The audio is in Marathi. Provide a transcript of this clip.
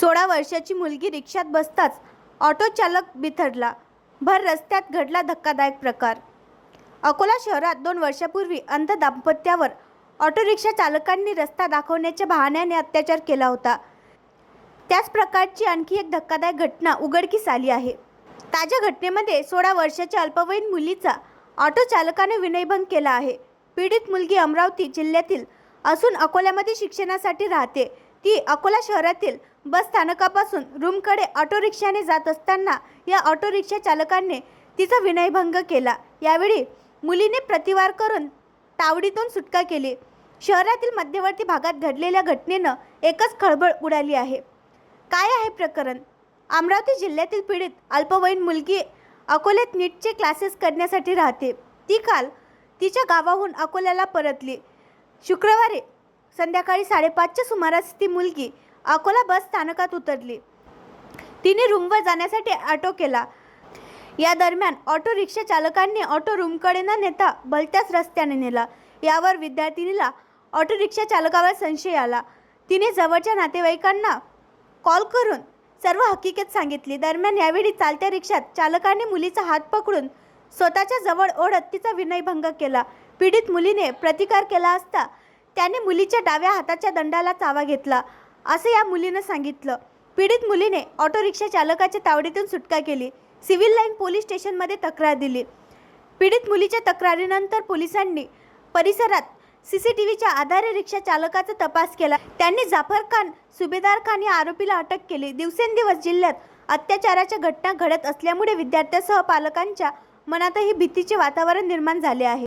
सोळा वर्षाची मुलगी रिक्षात बसताच ऑटो चालक बिथरला. भर रस्त्यात घडला धक्कादायक प्रकार. अकोला शहरात दोन वर्षापूर्वी अंध दाम्पत्यावर ऑटो रिक्षा चालकांनी रस्ता दाखवण्याच्या बहाण्याने अत्याचार केला होता. त्याच प्रकारची आणखी एक धक्कादायक घटना उघडकीस आली आहे. ताज्या घटनेमध्ये सोळा वर्षाच्या अल्पवयीन मुलीचा ऑटो चालकाने विनयभंग केला आहे. पीडित मुलगी अमरावती जिल्ह्यातील असून अकोल्यामध्ये शिक्षणासाठी राहते. ती अकोला शहरातील बस स्थानकापासून रूमकडे ऑटो रिक्षाने जात असताना या ऑटो रिक्षा चालकाने तिचा विनयभंग केला. यावेळी मुलीने प्रतिवार करून तावडीतून सुटका केली. शहरातील मध्यवर्ती भागात घडलेल्या घटनेनं एकच खळबळ उडाली आहे. काय आहे प्रकरण? अमरावती जिल्ह्यातील पीडित अल्पवयीन मुलगी अकोल्यात नीटचे क्लासेस करण्यासाठी राहते. ती काल तिच्या गावाहून अकोल्याला परतली. शुक्रवारी संध्याकाळी साडेपाचच्या सुमारास ती मुलगी अकोला बस स्थानकात उतरली. तिने रूमवर जाण्यासाठी ऑटो केला. या दरम्यान ऑटो रिक्षा चालकांनी ऑटो रूमकडे न नेता भलत्याच रस्त्याने नेला. यावर विद्यार्थिनीला ऑटो रिक्षा चालकावर संशय आला. तिने जवळच्या नातेवाईकांना कॉल करून सर्व हकीकत सांगितली. दरम्यान यावेळी चालत्या रिक्षात चालकाने मुलीचा हात पकडून स्वतःच्या जवळ ओढत तिचा विनयभंग केला. पीडित मुलीने प्रतिकार केला असता त्याने मुलीच्या डाव्या हाताच्या दंडाला चावा घेतला असं या मुलीनं सांगितलं. पीडित मुलीने ऑटो रिक्षा चालकाच्या तावडीतून सुटका केली. सिव्हिल लाईन पोलीस स्टेशनमध्ये तक्रार दिली. पीडित मुलीच्या तक्रारीनंतर पोलिसांनी परिसरात सी सी टी व्हीच्या आधारे रिक्षा चालकाचा तपास केला. त्यांनी जाफर खान सुभेदार खान या आरोपीला अटक केली. दिवसेंदिवस जिल्ह्यात अत्याचाराच्या घटना घडत असल्यामुळे विद्यार्थ्यासह पालकांच्या मनातही भीतीचे वातावरण निर्माण झाले आहे.